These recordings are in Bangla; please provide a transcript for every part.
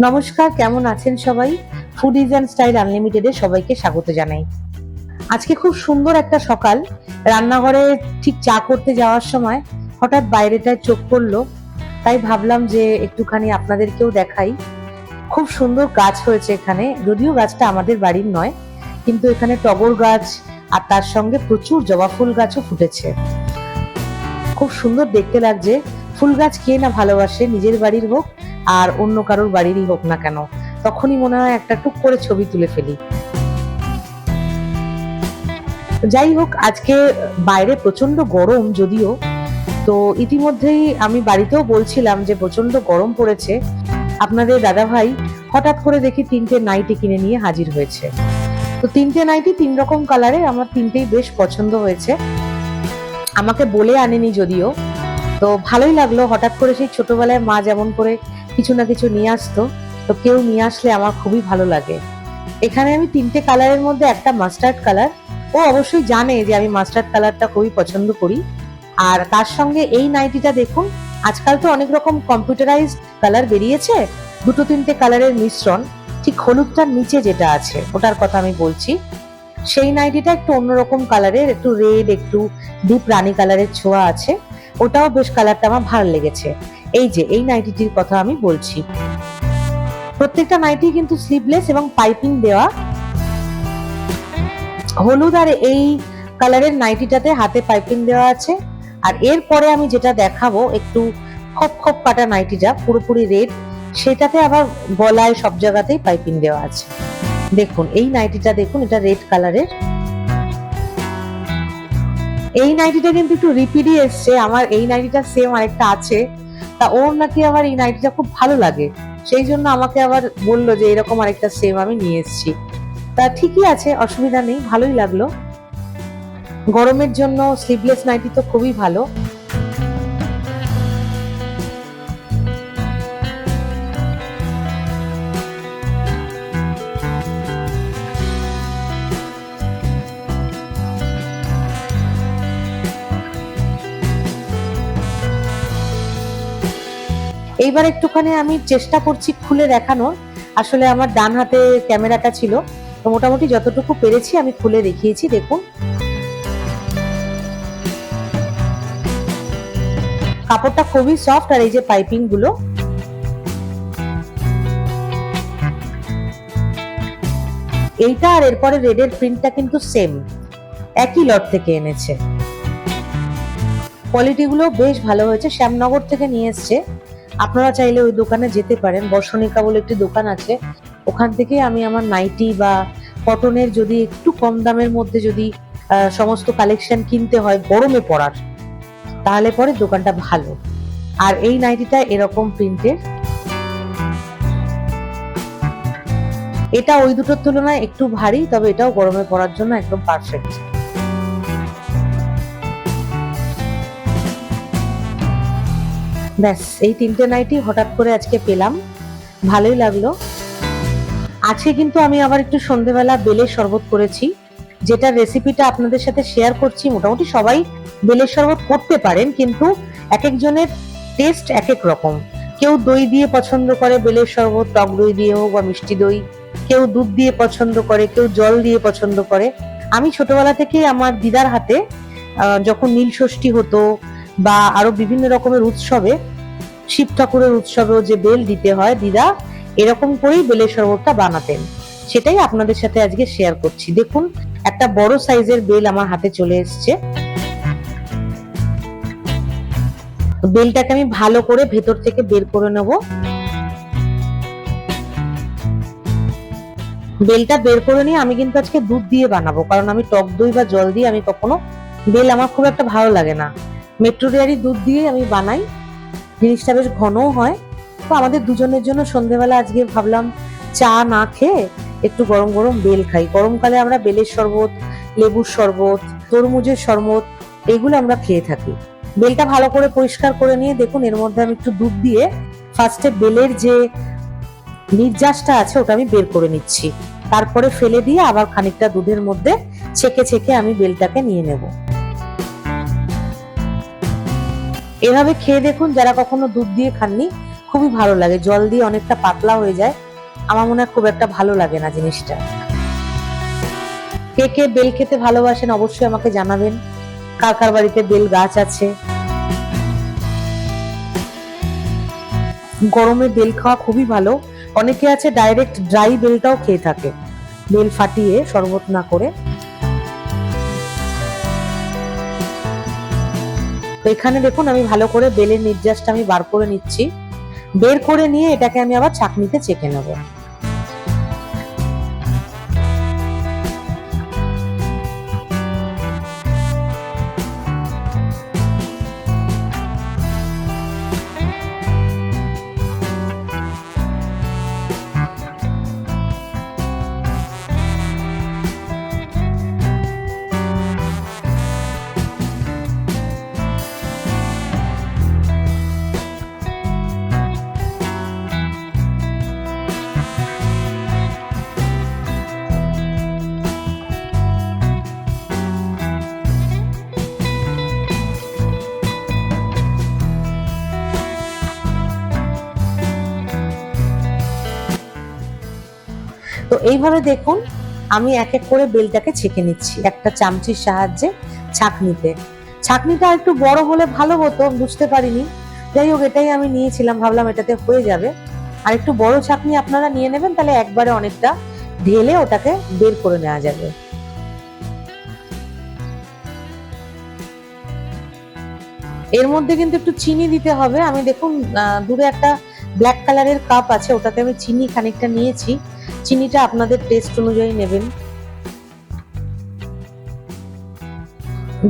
নমস্কার, কেমন আছেন সবাই? ফুডিজ অ্যান্ড স্টাইল আনলিমিটেডে সবাইকে স্বাগত জানাই। আজকে খুব সুন্দর একটা সকাল। রান্নাঘরে ঠিক চা করতে যাওয়ার সময় হঠাৎ বাইরেটায় চোখ পড়ল। তাই ভাবলাম যে একটুখানি আপনাদেরকেও দেখাই। খুব সুন্দর গাছ হয়েছে এখানে। যদিও গাছটা আমাদের বাড়ির নয়, কিন্তু এখানে টগর গাছ আর তার সঙ্গে প্রচুর জবা ফুল গাছও ফুটেছে। খুব সুন্দর দেখতে লাগছে। ফুল গাছ কে না ভালোবাসে, নিজের বাড়ির হোক আর অন্য কারোর বাড়িরই হোক না কেন, তখনই মনে হয় একটা টুক করে ছবি তুলে ফেলি। যাই হোক, আজকে বাইরে প্রচণ্ড গরম যদিও, তো ইতিমধ্যেই আমি বাড়িতেও বলছিলাম যে প্রচণ্ড গরম পড়েছে। আপনাদের দাদা ভাই হঠাৎ করে দেখি তিনটে নাইটি কিনে নিয়ে হাজির হয়েছে। তো তিনটে নাইটি তিন রকম কালারের আমার তিনটেই বেশ পছন্দ হয়েছে। আমাকে বলে আনেনি যদিও, তো ভালোই লাগল হঠাৎ করে সেই ছোটবেলায় মা যেমন করে কিছু না কিছু নিয়ে আসতো, তো কেউ নিয়ে আসলে আমার খুবই ভালো লাগে। এখানে আমি তিনটে কালারের মধ্যে একটা মাস্টার্ড কালার ও অবশ্যই জানে যে আমি মাস্টার্ড কালারটা খুবই পছন্দ করি। আর তার সঙ্গে এই নাইটিটা দেখুন, আজকাল তো অনেক রকম কম্পিউটারাইজড কালার বেরিয়েছে। দুটো তিনটে কালারের মিশ্রণ, ঠিক হলুদটার নিচে যেটা আছে, ওটার কথা আমি বলছি। সেই নাইটিটা একটু অন্যরকম কালারের একটু রেড একটু ডিপ রানী কালারের ছোঁয়া আছে। ওটাও বেশ কালারটা আমার ভালো লেগেছে। এই যে, এই নাইটিটির কথা আমি বলছি। প্রত্যেকটা নাইটি কিন্তু স্লিভলেস এবং পাইপিং দেওয়া। হলুদ আর এই কালারের নাইটিটাতে হাতে পাইপিং দেওয়া আছে। আর এরপরে আমি যেটা দেখাবো, একটু খপ খপ কাটা নাইটিটা, পুরোপুরি রেড সেটাতে আবার গলায় সব জায়গাতেই পাইপিং দেওয়া আছে। দেখুন, এই নাইটিটা দেখুন, এটা রেড কালারের এই নাইটিটা কিন্তু একটু রিপিডি এসছে, আমার এই নাইটিটা সেম আরেকটা আছে। তা ওর নাকি আবার এই নাইটিটা খুব ভালো লাগে। সেই জন্য আমাকে আবার বলল যে এরকম আরেকটা সেম আমি নিয়ে এসছি। তা ঠিকই আছে, অসুবিধা নেই, ভালোই লাগল। গরমের জন্য স্লিভলেস নাইটি তো খুবই ভালো। এইবার একটুখানি আমি চেষ্টা করছি খুলে দেখানোর। আসলে আমার ডান হাতে ক্যামেরাটা ছিল, তো মোটামুটি যতটুকু পেরেছি আমি খুলে দেখিয়েছি, দেখুন। কাপড়টা খুবই সফট আর এই যে পাইপিংগুলো। এইটা আর এরপরে রেডের প্রিন্টটা কিন্তু সেম একই লট থেকে এনেছে। কোয়ালিটি গুলো বেশ ভালো হয়েছে, শ্যামনগর থেকে নিয়ে এসছে। আপনারা চাইলে ওই দোকানে যেতে পারেন। বর্ষণিকা বলে একটি দোকান আছে। ওখান থেকে আমি আমার নাইটি বা কটনের যদি একটু কম দামের মধ্যে যদি সমস্ত কালেকশন কিনতে হয় গরমে পড়ার তাহলে পরে দোকানটা ভালো। আর এই নাইটিটা এরকম প্রিন্টের। এটা ওই দুটোর তুলনায় একটু ভারী, তবে এটাও গরমে পড়ার জন্য একদম পারফেক্ট ব্যাস, এই তিনটে নাইটি হঠাৎ করে আজকে পেলাম। ভালোই লাগল। আজকে কিন্তু আমি আবার একটু সন্ধেবেলা বেলের শরবত করেছি। যেটা রেসিপিটা আপনাদের সাথে শেয়ার করছি, মোটামুটি সবাই বেলের শরবত করতে পারেন, কিন্তু এক একজনের টেস্ট এক এক রকম। কেউ দই দিয়ে পছন্দ করে বেলের শরবত, টক দই দিয়ে হোক বা মিষ্টি দই। কেউ দুধ দিয়ে পছন্দ করে, কেউ জল দিয়ে পছন্দ করে। আমি ছোটবেলা থেকে আমার দিদার হাতে যখন নীল ষষ্ঠী হতো বা আরও বিভিন্ন রকমের উৎসবে, শিব ঠাকুরের উৎসবেও যে বেল দিতে হয় দিদা, এরকম করেই বেলের শরবতটা বানাতেন। সেটাই আপনাদের সাথে আজকে শেয়ার করছি। দেখুন, একটা বড় সাইজের বেল আমার হাতে চলে এসছে। বেলটাকে আমি ভালো করে ভেতর থেকে বের করে নেব। বেলটা বের করে নিয়ে আমি কিন্তু আজকে দুধ দিয়ে বানাবো, কারণ আমি টক দই বা জল দিয়ে আমি কখনো, বেল আমার খুব একটা ভালো লাগে না। মেট্রো ডেয়ারি দুধ দিয়ে আমি বানাই। জিনিসটা বেশ ঘনও হয়। তো আমাদের দুজনের জন্য সন্ধেবেলা আজকে ভাবলাম চা না খেয়ে একটু গরম গরম বেল খাই। গরমকালে আমরা বেলের শরবত, লেবুর শরবত, তরমুজের শরবত, এগুলো আমরা খেয়ে থাকি। বেলটা ভালো করে পরিষ্কার করে নিয়ে দেখুন, এর মধ্যে আমি একটু দুধ দিয়ে ফার্স্টে বেলের যে নির্যাসটা আছে, ওটা আমি বের করে নিচ্ছি। তারপরে ফেলে দিয়ে আবার খানিকটা দুধের মধ্যে ছেঁকে ছেঁকে আমি বেলটাকে নিয়ে নেব। এভাবে খেয়ে দেখুন, যারা কখনো দুধ দিয়ে খাননি, খুবই ভালো লাগে। জল দিয়ে অনেকটা পাতলা হয়ে যায়। আমার মনে হয় খুব একটা ভালো লাগে না জিনিসটা। কে কে বেল খেতে ভালোবাসেন অবশ্যই আমাকে জানাবেন। কার কার বাড়িতে বেল গাছ আছে? গরমে বেল খাওয়া খুবই ভালো। অনেকে আছে ডাইরেক্ট ড্রাই বেলটাও খেয়ে থাকে। বেল ফাটিয়ে শরবত না করে। তো এখানে দেখুন আমি ভালো করে বেলের নির্যাসটা আমি বার করে নিচ্ছি। বের করে নিয়ে এটাকে আমি আবার ছাকনিতে চেকে নেব। তো এইভাবে দেখুন, আমি এক এক করে বেলটাকে ছেঁকে নিচ্ছি। একটা চামচির সাহায্যে ছাকনিতে। ছাকনিটা একটু বড় হলে ভালো হতো, বুঝতে পারিনি। যাই হোক, এটাই আমি নিয়েছিলাম, ভাবলাম এটাতে হয়ে যাবে। আর একটু বড় ছাকনি আপনারা নিয়ে নেবেন, তাহলে একবারে অনেকটা ঢেলে ওটাকে বের করে নেওয়া যাবে। এর মধ্যে কিন্তু একটু চিনি দিতে হবে। আমি দেখুন দূরে একটা ব্ল্যাক কালারের কাপ আছে, ওটাতে আমি চিনি খানিকটা নিয়েছি। চিনিটা আপনাদের টেস্ট অনুযায়ী নেবেন।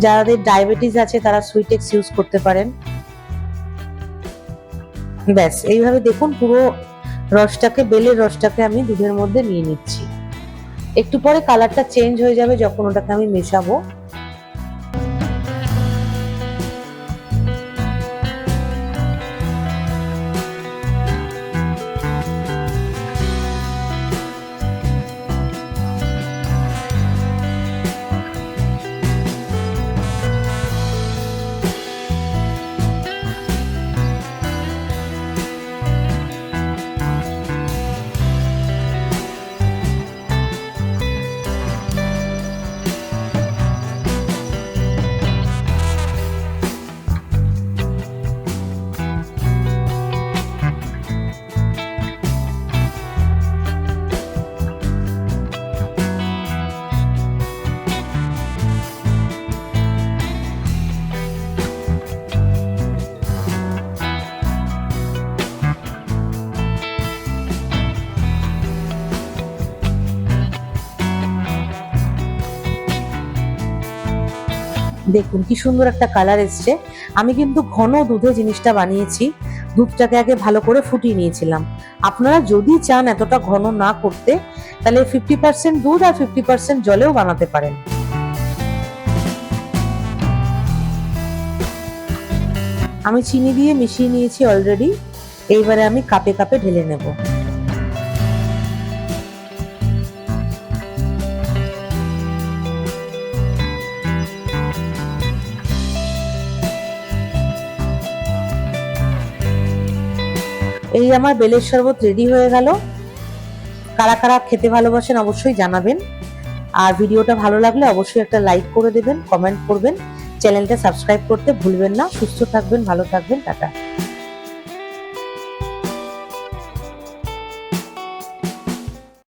যাদের ডায়াবেটিস আছে, তারা সুইটেক্স ইউজ করতে পারেন। ব্যাস, এইভাবে দেখুন, পুরো রসটাকে, বেলের রসটাকে আমি দুধের মধ্যে নিয়ে নিচ্ছি। একটু পরে কালারটা চেঞ্জ হয়ে যাবে, যখন ওটাকে আমি মেশাবো। দেখুন কি সুন্দর একটা কালার এসছে। আমি কিন্তু ঘন দুধে জিনিসটা বানিয়েছি। দুধটাকে আগে ভালো করে ফুটিয়ে নিয়েছিলাম। আপনারা যদি চান এতটা ঘন না করতে, তাহলে ফিফটি পার্সেন্ট দুধ আর ফিফটি পার্সেন্ট জলেও বানাতে পারেন। আমি চিনি দিয়ে মিশিয়ে নিয়েছি অলরেডি এইবারে আমি কাপে কাপে ঢেলে নেব। এই আমার বেলের শরবত রেডি হয়ে গেল। কারা কারা খেতে ভালোবাসেন অবশ্যই জানাবেন। আর ভিডিওটা ভালো লাগলে অবশ্যই একটা লাইক করে দেবেন কমেন্ট করবেন। চ্যানেলটা সাবস্ক্রাইব করতে ভুলবেন না। সুস্থ থাকবেন, ভালো থাকবেন, টাটা।